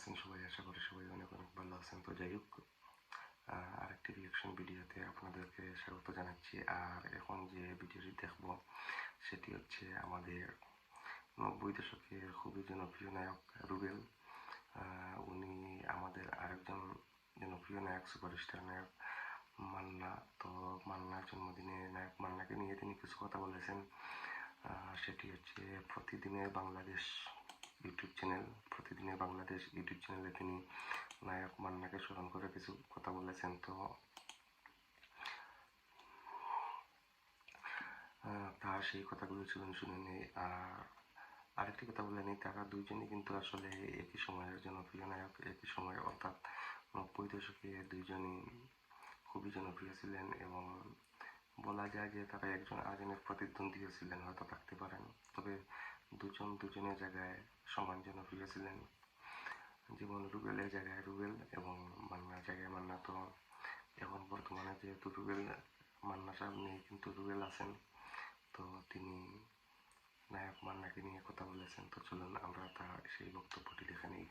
আছেন সবাই, আশা করি সবাই অনেক অনেক ভালো আছেন। তো যাই হোক আরেকটি রিয়াকশন ভিডিওতে আপনাদেরকে স্বাগত জানাচ্ছি। আর এখন যে ভিডিওটি দেখব, সেটি হচ্ছে আমাদের নব্বই দশকের খুবই জনপ্রিয় নায়ক রুবেল। উনি আমাদের আরেকজন জনপ্রিয় নায়ক, সুপারস্টার নায়ক মান্না। তো মান্নার জন্মদিনে, নায়ক মান্নাকে নিয়ে তিনি কিছু কথা বলেছেন। সেটি হচ্ছে, প্রতিদিনের বাংলাদেশ ইউটিউব চ্যানেল প্রতিদিনের বাংলাদেশ ইউটিউব চ্যানেলে তিনি নায়ক মান্নাকে স্মরণ করে কিছু কথা বলেছেন। তো তার সেই কথাগুলো চলুন শুনে নেই আর আরেকটি কথা বলে নিই, তারা দুইজনই কিন্তু আসলে একই সময়ের জনপ্রিয় নায়ক, একই সময়ে অর্থাৎ নব্বই দশকে দুইজনই খুবই জনপ্রিয় ছিলেন এবং বলা যায় যে তারা একজন আরেকজনের প্রতিদ্বন্দ্বীও ছিলেন, হয়তো থাকতে পারেন। তবে দুজন দুজনের জায়গায় সমান জনপ্রিয় ছিলেন। যেমন রুবেলের জায়গায় রুবেল এবং মান্নার জায়গায় মান্না। তো এখন বর্তমানে যেহেতু রুবেল, মান্না সাহেব নেই কিন্তু রুবেল আছেন। তো তিনি নায়ক মান্নাকে নিয়ে কথা বলেছেন। তো চলুন আমরা তার সেই বক্তব্যটি দেখে নিই।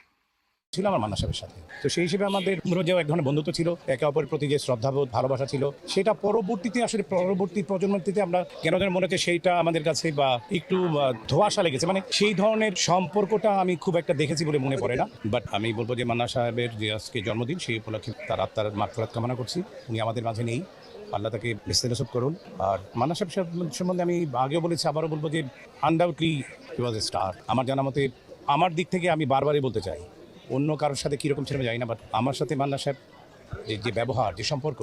ছিল আমার মান্না সাহেবের সাথে। তো সেই হিসেবে আমাদের মধ্যেও এক ধরনের বন্ধুত্ব ছিল, একে অপরের প্রতি যে শ্রদ্ধাবোধ, ভালোবাসা ছিল, সেটা পরবর্তীতে, আসলে পরবর্তী প্রজন্মটিতে আমরা কেন যেন মনে হচ্ছে সেইটা আমাদের কাছে বা একটু ধোঁয়াশা লেগেছে। মানে সেই ধরনের সম্পর্কটা আমি খুব একটা দেখেছি বলে মনে পড়ে না। বাট আমি বলব যে মান্না সাহেবের যে আজকে জন্মদিন, সেই উপলক্ষে তার আত্মার মাগফিরাত কামনা করছি। উনি আমাদের মাঝে নেই। আল্লাহ তাকে বিস্তারিত করুন। আর মান্না সাহেব সাহেব সম্বন্ধে আমি আগেও বলেছি, আবারও বলব যে আনডাউটলি হি ওয়াজ এ স্টার আমার জানা মতে আমার দিক থেকে আমি বারবারই বলতে চাই অন্য কারোর সাথে কীরকম ছিল জানি না বাট আমার সাথে মান্না সাহেব যে যে ব্যবহার যে সম্পর্ক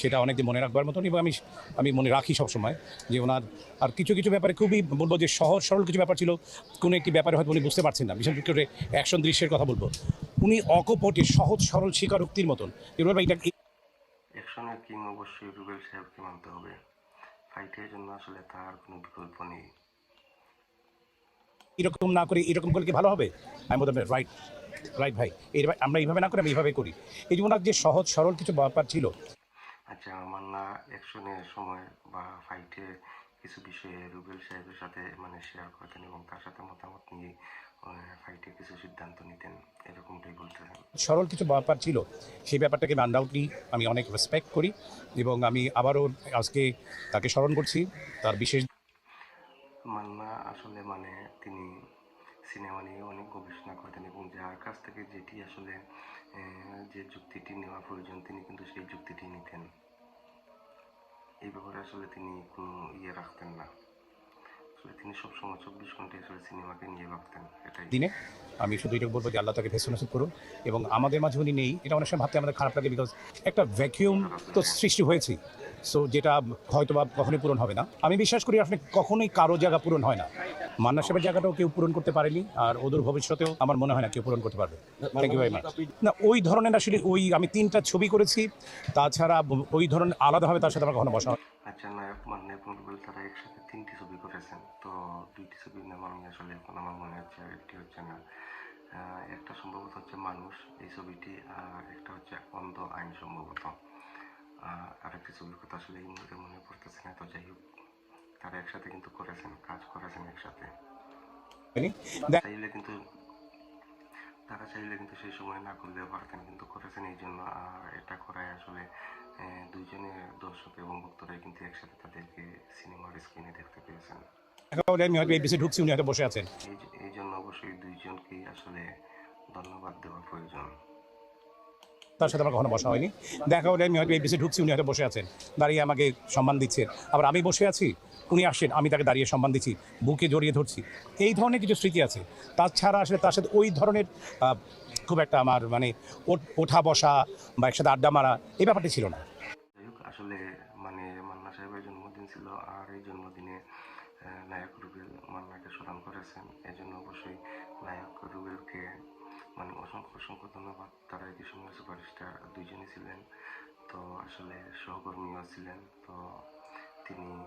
সেটা অনেকদিন মনে রাখবার মতন এবং আমি আমি মনে রাখি সবসময় যে ওনার আর কিছু কিছু ব্যাপারে খুবই বলব যে সহজ সরল কিছু ব্যাপার ছিল কোনো একটি ব্যাপারে হয়তো উনি বুঝতে পারছেন না বিশেষ করে অ্যাকশন দৃশ্যের কথা বলব। উনি অকপটে সহজ সরল স্বীকারোক্তির মতন এবার এটা অ্যাকশনের কিং অবশ্যই রুবেল সাহেবকে মানতে হবে। ফাইটের জন্য আসলে তার কোনো বিকল্প নেই। এরকম না করে এরকম করলে কি ভালো হবে? আমি বলতাম রাইট রাইট ভাই এই আমরা এইভাবে না করে আমি এইভাবে করি। এই যে ওনার যে সহজ সরল কিছু ব্যাপার ছিল। আচ্ছা মান্না অ্যাকশনের সময় বা ফাইটে কিছু বিষয়ে রুবেল সাহেবের সাথে মানে শেয়ার করতেন এবং তার সাথে মতামত নিয়ে ফাইটে কিছু সিদ্ধান্ত নিতেন এরকমটাই বলতেছেন। সরল কিছু ব্যাপার ছিল। সেই ব্যাপারটাকে আনডাউটলি আমি অনেক রেসপেক্ট করি এবং আমি আবারও আজকে তাকে স্মরণ করছি তার বিশেষ মান্না আসলে মানে তিনি সিনেমা নিয়ে অনেক গবেষণা করতেন এবং যার কাছ থেকে যেটি আসলে যে যুক্তিটি নেওয়া প্রয়োজন, তিনি কিন্তু সেই যুক্তিটি নিতেন। এই ব্যাপারে আসলে তিনি কোনো ইয়ে রাখতেন না। এটাই। দিনে আমি শুধু এটা বলব যে আল্লাহ তাকে ভেসে নসিব করুন এবং আমাদের মাঝে উনি নেই, এটা অনেক সময় ভাবতে আমাদের খারাপ লাগে বিকজ একটা ভ্যাকিউম তো সৃষ্টি হয়েছে। সো যেটা হয়তো বা কখনোই পূরণ হবে না। আমি বিশ্বাস করি আসলে কখনোই কারও জায়গা পূরণ হয় না। মান্না সাহেবের জায়গাটাও কেউ পূরণ করতে পারেনি আর ওদের ভবিষ্যতেও আমার মনে হয় না কেউ পূরণ করতে পারবে। থ্যাংক ইউ ভেরি মাচ না, ওই ধরনের আসলে ওই আমি তিনটা ছবি করেছি, তাছাড়া ওই ধরনের আলাদাভাবে তার সাথে আমার কখনো বসা হয় আচ্ছা নায়ক মান্না এবং রুবেল তারা একসাথে তিনটি ছবি করেছেন। তো দুইটি ছবির নাম আমি আসলে এখন আমার মনে হচ্ছে একটি হচ্ছে না। একটা সম্ভবত হচ্ছে মানুষ এই ছবিটি আর একটা হচ্ছে অন্ধ আইন সম্ভবত। আর একটি ছবির কথা আসলে এই মুহূর্তে মনে পড়তেছে না তো যাই হোক তারা একসাথে কিন্তু করেছেন কাজ করেছেন একসাথে। দেখ চাইলে কিন্তু তারা চাইলে কিন্তু সেই সময় না করলেও পারতেন কিন্তু করেছেন? এই জন্য আর এটা করায় আসলে দুইজনের দর্শক এবং ভক্তরাই কিন্তু একসাথে তাদেরকে সিনেমার স্ক্রিনে দেখতে পেয়েছেন। আমি হয়তো এই ঢুকছি উনি হয়তো বসে আছেন। এই জন্য অবশ্যই দুইজনকেই আসলে ধন্যবাদ দেওয়া প্রয়োজন। তার সাথে আমার কখনো বসা হয়নি। দেখা হলে আমি হয়তো এই বেশি ঢুকছি, উনি হয়তো বসে আছেন। দাঁড়িয়ে আমাকে সম্মান দিচ্ছেন আবার আমি বসে আছি, উনি আসেন আমি তাকে দাঁড়িয়ে সম্মান দিচ্ছি, বুকে জড়িয়ে ধরছি। এই ধরনের কিছু স্মৃতি আছে। তাছাড়া আসলে তার সাথে ওই ধরনের খুব একটা আমার মানে ওঠ- বসা বা একসাথে আড্ডা মারা, এই ব্যাপারটি ছিল না। আসলে মানে মান্না সাহেবের জন্মদিন ছিল আর এই জন্মদিনে নায়ক রুবেল মান্নাকে স্মরণ করেছেন। অবশ্যই নায়ক রুবেলকে মানে অসংখ্য অসংখ্য ধন্যবাদ। তারা একই সময় সুপারস্টার দুইজনই ছিলেন। তো আসলে সহকর্মীও ছিলেন। তো তিনি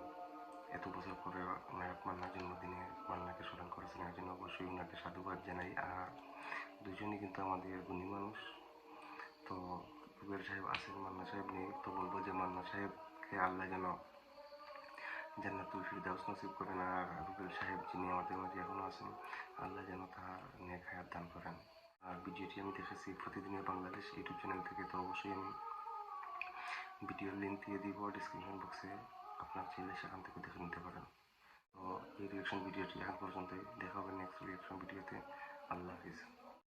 এত বছর পরে নায়ক মান্নার জন্মদিনে মান্নাকে স্মরণ করেছেন, এর জন্য অবশ্যই ওনাকে সাধুবাদ জানাই। আর দুজনই কিন্তু আমাদের গুণী মানুষ। তো রুবেল সাহেব আছেন, মান্না সাহেব নেই। তো বলব যে মান্না সাহেবকে আল্লাহ যেন জান্নাতুল ফিরদাউস নসিব করেন। আর রুবেল সাহেব যিনি আমাদের মাঝে এখনও আছেন, আল্লাহ যেন তাহার নেক হায়াত দান করেন। আর ভিডিওটি আমি দেখেছি প্রতিদিনের বাংলাদেশ ইউটিউব চ্যানেল থেকে, তো অবশ্যই আমি ভিডিওর লিঙ্ক দিয়ে দিব ডিসক্রিপশন বক্সে আপনার চাইলে সেখান থেকে দেখে নিতে পারেন। তো এই রিয়াকশন ভিডিওটি এখন পর্যন্তই। দেখা হবে নেক্সট রিয়াকশন ভিডিওতে আল্লাহ হাফিজ।